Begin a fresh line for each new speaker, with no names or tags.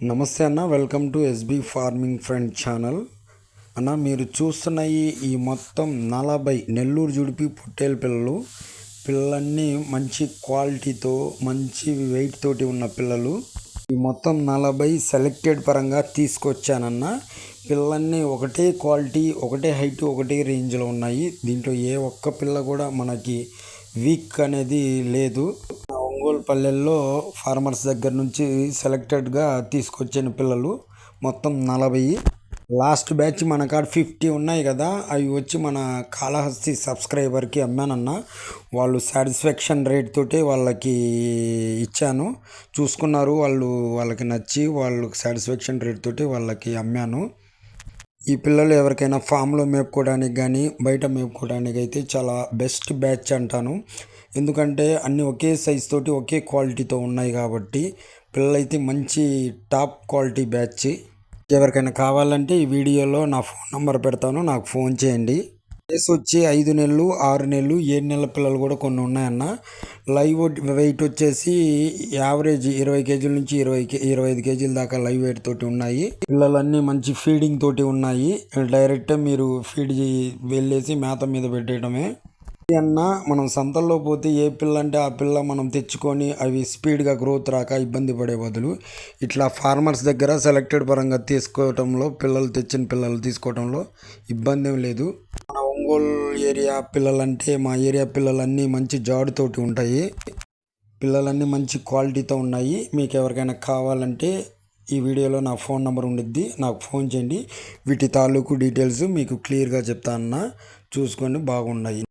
నమస్తే అన్న welcome to SB farming friend channel. అన్న మీరు చూస్తున్న ఈ మొత్తం నలభై నెల్లూరు జుడిపి పొట్టేలు పిల్లలు పిల్లలన్నీ మంచి క్వాలిటీతో మంచి వెయిట్ తోటి ఉన్న పిల్లలు. ఈ మొత్తం నలభై సెలెక్టెడ్ పరంగా తీసుకొచ్చానన్న. పిల్లలన్నీ ఒకటే క్వాలిటీ ఒకటే హైట్ ఒకటే రేంజ్లో ఉన్నాయి. దీంట్లో ఏ ఒక్క పిల్ల కూడా మనకి వీక్ అనేది లేదు. ఒంగోలు పల్లెల్లో ఫార్మర్స్ దగ్గర నుంచి సెలెక్టెడ్గా తీసుకొచ్చిన పిల్లలు మొత్తం నలభై. లాస్ట్ బ్యాచ్ మన కాడ ఫిఫ్టీ ఉన్నాయి కదా అవి వచ్చి మన కాళహస్తి సబ్స్క్రైబర్కి అమ్మానన్న. వాళ్ళు సాటిస్ఫాక్షన్ రేట్ తోటి వాళ్ళకి ఇచ్చాను. చూసుకున్నారు వాళ్ళు వాళ్ళకి నచ్చి వాళ్ళకి సాటిస్ఫాక్షన్ రేట్ తోటి వాళ్ళకి అమ్మాను. ఈ పిల్లలు ఎవరికైనా ఫామ్లో మేపుకోవడానికి కానీ బయట మేపుకోవడానికి అయితే చాలా బెస్ట్ బ్యాచ్ అంటాను. ఎందుకంటే అన్నీ ఒకే సైజ్ తోటి ఒకే క్వాలిటీతో ఉన్నాయి కాబట్టి పిల్లలైతే మంచి టాప్ క్వాలిటీ బ్యాచ్. ఎవరికైనా కావాలంటే ఈ వీడియోలో నా ఫోన్ నెంబర్ పెడతాను నాకు ఫోన్ చేయండి. వయసు వచ్చి ఐదు నెలలు ఆరు నెలలు ఏడు నెలల పిల్లలు కూడా కొన్ని ఉన్నాయన్న. లైవ్ వెయిట్ వచ్చేసి యావరేజ్ ఇరవై కేజీల నుంచి ఇరవై ఇరవై ఐదు కేజీల దాకా లైవ్ వెయిట్ తోటి ఉన్నాయి. పిల్లలన్నీ మంచి ఫీడింగ్ తోటి ఉన్నాయి. డైరెక్ట్ మీరు ఫీడ్ వెళ్ళేసి మేత మీద పెట్టేయడమే అన్న మనం సంతల్లో పోతే ఏ పిల్ల అంటే ఆ పిల్ల మనం తెచ్చుకొని అవి స్పీడ్గా గ్రోత్ రాక ఇబ్బంది పడే బదులు ఇట్లా ఫార్మర్స్ దగ్గర సెలెక్టెడ్ పరంగా తీసుకోవటంలో పిల్లలు తెచ్చిన పిల్లలు తీసుకోవటంలో ఇబ్బంది ఏం లేదు. ఒంగోలు ఏరియా పిల్లలంటే మా ఏరియా పిల్లలన్నీ మంచి జాడుతోటి ఉంటాయి. పిల్లలన్నీ మంచి క్వాలిటీతో ఉన్నాయి. మీకు ఎవరికైనా కావాలంటే ఈ వీడియోలో నా ఫోన్ నెంబర్ ఉండిద్ది. నాకు ఫోన్ చేయండి. వీటి తాలూకు డీటెయిల్స్ మీకు క్లియర్గా చెప్తానన్నా చూసుకొని బాగున్నాయి.